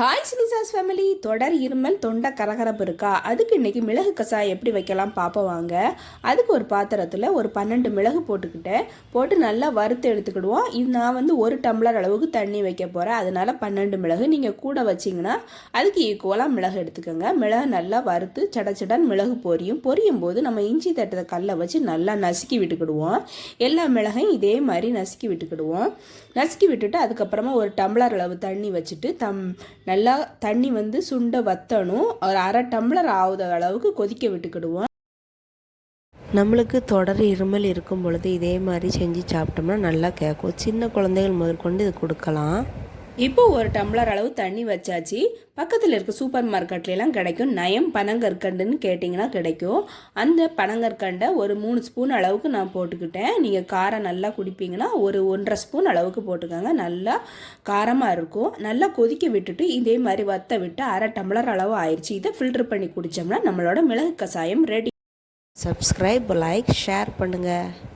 Hi சினிசாஸ் family தொடர் இருமல் தொண்டை கரகரப்பு இருக்கா? அதுக்கு இன்றைக்கி மிளகு கசாயம் எப்படி வைக்கலாம் பார்ப்போம் வாங்க. அதுக்கு ஒரு பாத்திரத்தில் ஒரு பன்னெண்டு மிளகு போட்டுக்கிட்டேன் போட்டு நல்லா வறுத்து எடுத்துக்கிடுவோம். இது நான் வந்து ஒரு டம்ளர் அளவுக்கு தண்ணி வைக்க போகிறேன் அதனால பன்னெண்டு மிளகு நீங்கள் கூட வச்சிங்கன்னா அதுக்கு ஈக்குவலாக மிளகு எடுத்துக்கோங்க. மிளகு நல்லா வறுத்து சட சடன் மிளகு பொரியும். பொரியும் போது நம்ம இஞ்சி தட்டத்தை கல்லை வச்சு நல்லா நசுக்கி விட்டுக்கிடுவோம். எல்லா மிளகையும் இதே மாதிரி நசுக்கி விட்டுக்கிடுவோம். நசுக்கி விட்டுட்டு அதுக்கப்புறமா ஒரு டம்ளர் அளவு தண்ணி வச்சுட்டு தம் நல்லா தண்ணி வந்து சுண்ட வத்தணும். ஒரு அரை டம்ளர் ஆகுத அளவுக்கு கொதிக்க விட்டுக்கிடுவோம். நம்மளுக்கு தொடர் இருமல் இருக்கும் பொழுது இதே மாதிரி செஞ்சு சாப்பிட்டோம்னா நல்லா கேட்கும். சின்ன குழந்தைகள் முதற்கொண்டு இது கொடுக்கலாம். இப்போ ஒரு டம்ளர் அளவு தண்ணி வச்சாச்சு. பக்கத்தில் இருக்க சூப்பர் மார்க்கெட்லாம் கிடைக்கும். நயம் பனங்கற்கண்டுன்னு கேட்டிங்கன்னா கிடைக்கும். அந்த பனங்கற்கண்டை ஒரு மூணு ஸ்பூன் அளவுக்கு நான் போட்டுக்கிட்டேன். நீங்கள் காரம் நல்லா குடிப்பீங்கன்னா ஒரு ஒன்றரை ஸ்பூன் அளவுக்கு போட்டுக்கோங்க. நல்லா காரமாக இருக்கும். நல்லா கொதிக்க விட்டுட்டு இதே மாதிரி வத்த விட்டு அரை டம்ளர் அளவு ஆயிடுச்சு இதை ஃபில்டர் பண்ணி குடித்தோம்னா நம்மளோட மிளகு கசாயம் ரெடி சப்ஸ்கிரைப் லைக் ஷேர் பண்ணுங்கள்